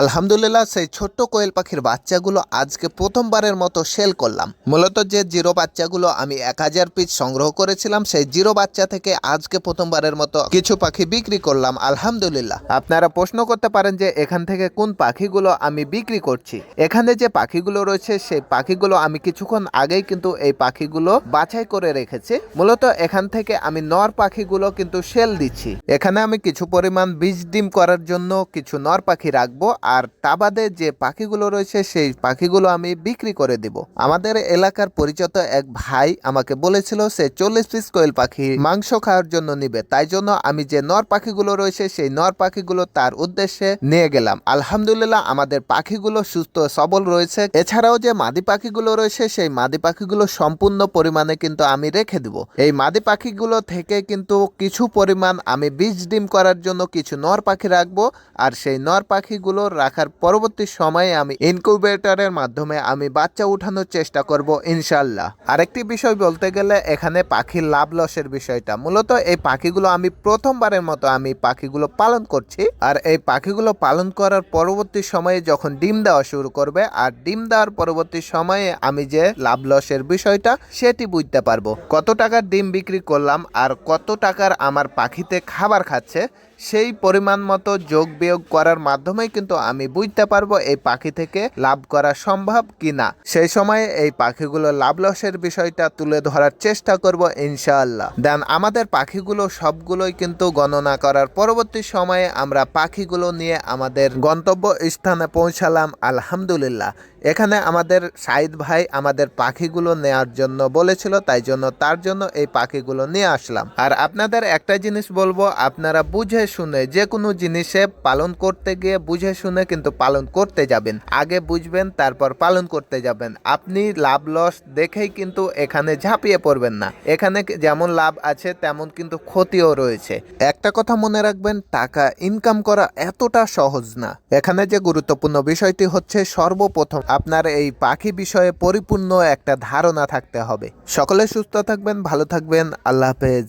আলহামদুলিল্লাহ, সেই ছোট্ট কোয়েল পাখির বাচ্চাগুলো আজকে প্রথমবারের মতো সেল করলাম। মূলত যে জিরো বাচ্চাগুলো আমি এক হাজার পিস সংগ্রহ করেছিলাম, সেই জিরো বাচ্চা থেকে আজকে প্রথমবারের মতো কিছু পাখি বিক্রি করলাম, আলহামদুলিল্লাহ। আপনারা প্রশ্ন করতে পারেন যে, এখান থেকে কোন পাখিগুলো আমি বিক্রি করছি? এখানে যে পাখিগুলো রয়েছে, সেই পাখিগুলো আমি কিছুক্ষণ আগেই কিন্তু এই পাখিগুলো বাছাই করে রেখেছি। মূলত এখান থেকে আমি নর পাখিগুলো কিন্তু সেল দিচ্ছি। এখানে আমি কিছু পরিমাণ বীজ ডিম করার জন্য কিছু নর পাখি রাখব। আর তা বাদে যে পাখিগুলো রয়েছে, সেই পাখিগুলো আমি বিক্রি করে দিব। আমাদের এলাকার পরিচিত এক ভাই আমাকে বলেছিল, সে চল্লিশ পিস কোয়েল পাখি মাংস খাওয়ার জন্য নিবে। তাই জন্য আমি যে নর পাখিগুলো রয়েছে, সেই নর পাখিগুলো তার উদ্দেশ্যে নিয়ে গেলাম। আলহামদুলিল্লাহ, আমাদের পাখিগুলো সুস্থ সবল রয়েছে। এছাড়াও যে মাদি পাখিগুলো রয়েছে, সেই মাদি পাখিগুলো সম্পূর্ণ পরিমাণে কিন্তু আমি রেখে দিব। এই মাদি পাখিগুলো থেকে কিন্তু কিছু পরিমাণ আমি বীজ ডিম করার জন্য কিছু নর পাখি রাখব। আর সেই নর পাখিগুলো রাখার পরবর্তী সময়ে আমি ইনকিউবেটরের মাধ্যমে আমি বাচ্চা উঠানোর চেষ্টা করব ইনশাল্লাহ আরেকটি বিষয় বলতে গেলে এখানে পাখির লাভ লসের বিষয়টা। মূলত এই পাখিগুলো আমি প্রথমবারের মতো আমি পাখিগুলো পালন করছি। আর এই পাখিগুলো পালন করার পরবর্তী সময়ে যখন ডিম দেওয়া শুরু করবে, আর ডিম দেওয়ার পরবর্তী সময়ে আমি যে লাভ লসের বিষয়টা, সেটি বুঝতে পারব। কত টাকার ডিম বিক্রি করলাম, আর কত টাকার আমার পাখিতে খাবার খাচ্ছে সেই পরিমাণ মতো যোগ বিয়োগ করার মাধ্যমে কিন্তু আমি বুঝতে পারব এই পাখি থেকে লাভ করা সম্ভব কিনা। সেই সময়ে এই পাখিগুলো লাভ লসের বিষয়টা তুলে ধরার চেষ্টা করব ইনশাআল্লাহ। দেন আমাদের পাখিগুলো সবগুলোই কিন্তু গণনা করার পরবর্তী সময়ে আমরা পাখিগুলো নিয়ে আমাদের গন্তব্য স্থানে পৌঁছালাম, আলহামদুলিল্লাহ। এখানে আমাদের সাইদ ভাই আমাদের পাখিগুলো নেয়ার জন্য বলেছিল, তাই জন্য তার জন্য এই পাখিগুলো নিয়ে আসলাম। আর আপনাদের একটা জিনিস বলব, আপনারা বুঝে শুনে যে কোনো জিনিসে পালন করতে গিয়ে বুঝে শুনে কিন্তু পালন করতে যাবেন। আগে বুঝবেন, তারপর পালন করতে যাবেন। আপনি লাভ লস দেখেই কিন্তু এখানে ঝাঁপিয়ে পড়বেন না। এখানে যেমন লাভ আছে, তেমন কিন্তু ক্ষতিও রয়েছে। একটা কথা মনে রাখবেন, টাকা ইনকাম করা এতটা সহজ না। এখানে যে গুরুত্বপূর্ণ বিষয়টি হচ্ছে, সর্বপ্রথম আপনার এই পাখি বিষয়ে পরিপূর্ণ একটা ধারণা থাকতে হবে। সকলে সুস্থ থাকবেন, ভালো থাকবেন, আল্লাহ হাফেজ।